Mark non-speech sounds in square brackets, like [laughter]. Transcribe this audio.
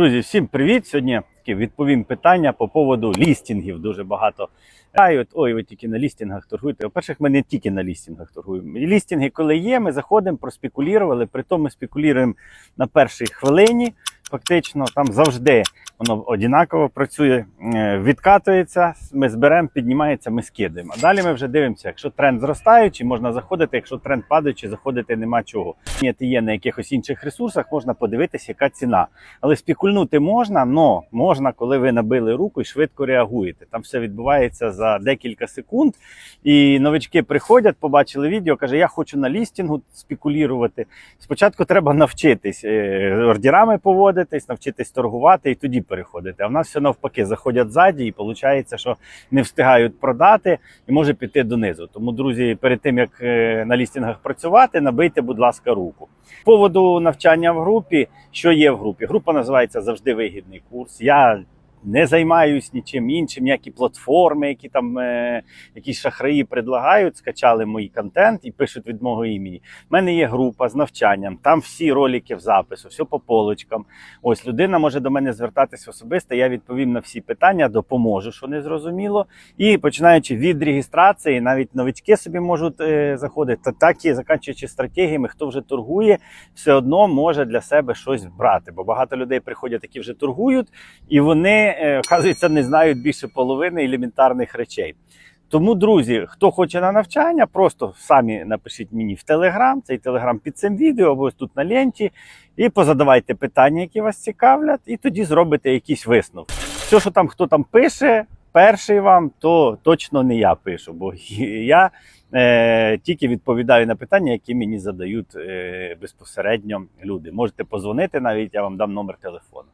Друзі, всім привіт! Сьогодні відповім питання по поводу лістінгів. Дуже багато питають. Ой, ви тільки на лістінгах торгуєте. По-перше, ми не тільки на лістінгах торгуємо. І лістінги, коли є, ми заходимо, проспекулювали. При тому спекулюємо на першій хвилині. Фактично, там завжди воно однаково працює, е, відкатується, ми зберемо, піднімається, ми скидаємо. А далі ми вже дивимося, якщо тренд зростаючий, можна заходити, якщо тренд падаючий, заходити нема чого. Ні, є на якихось інших ресурсах, можна подивитися, яка ціна. Але спекульнути можна, но можна, коли ви набили руку і швидко реагуєте. Там все відбувається за декілька секунд. І новички приходять, побачили відео, каже: Я хочу на лістінгу спекулювати. Спочатку треба навчитись е, ордерами поводитись, навчитись торгувати і тоді переходити. А в нас все навпаки заходять ззаді, і виходить, що не встигають продати і може піти донизу. Тому, друзі, перед тим як е, на лістінгах працювати, набийте, будь ласка, руку. З поводу навчання в групі, що є в групі? Група називається завжди вигідний курс. Я не займаюсь нічим іншим, ніякі платформи, які там е, якісь шахраї предлагають, скачали мій контент і пишуть від мого імені. У мене є група з навчанням, там всі ролики в запису, все по полочкам. Ось людина може до мене звертатися особисто. Я відповім на всі питання, допоможу, що не зрозуміло. І починаючи від реєстрації, навіть новички собі можуть е, заходити, та так і закінчуючи стратегіями, хто вже торгує, все одно може для себе щось брати. Бо багато людей приходять, які вже торгують, і вони, е, оказується, не знають більше половини елементарних речей. Тому, друзі, хто хоче на навчання, просто самі напишіть мені в Телеграм, цей Телеграм під цим відео, або ось тут на ленті, і позадавайте питання, які вас цікавлять, і тоді зробите якісь висновки. Все, що там хто там пише, перший вам, то точно не я пишу, бо [laughs] я е, тільки відповідаю на питання, які мені задають е, безпосередньо люди. Можете позвонити навіть, я вам дам номер телефону.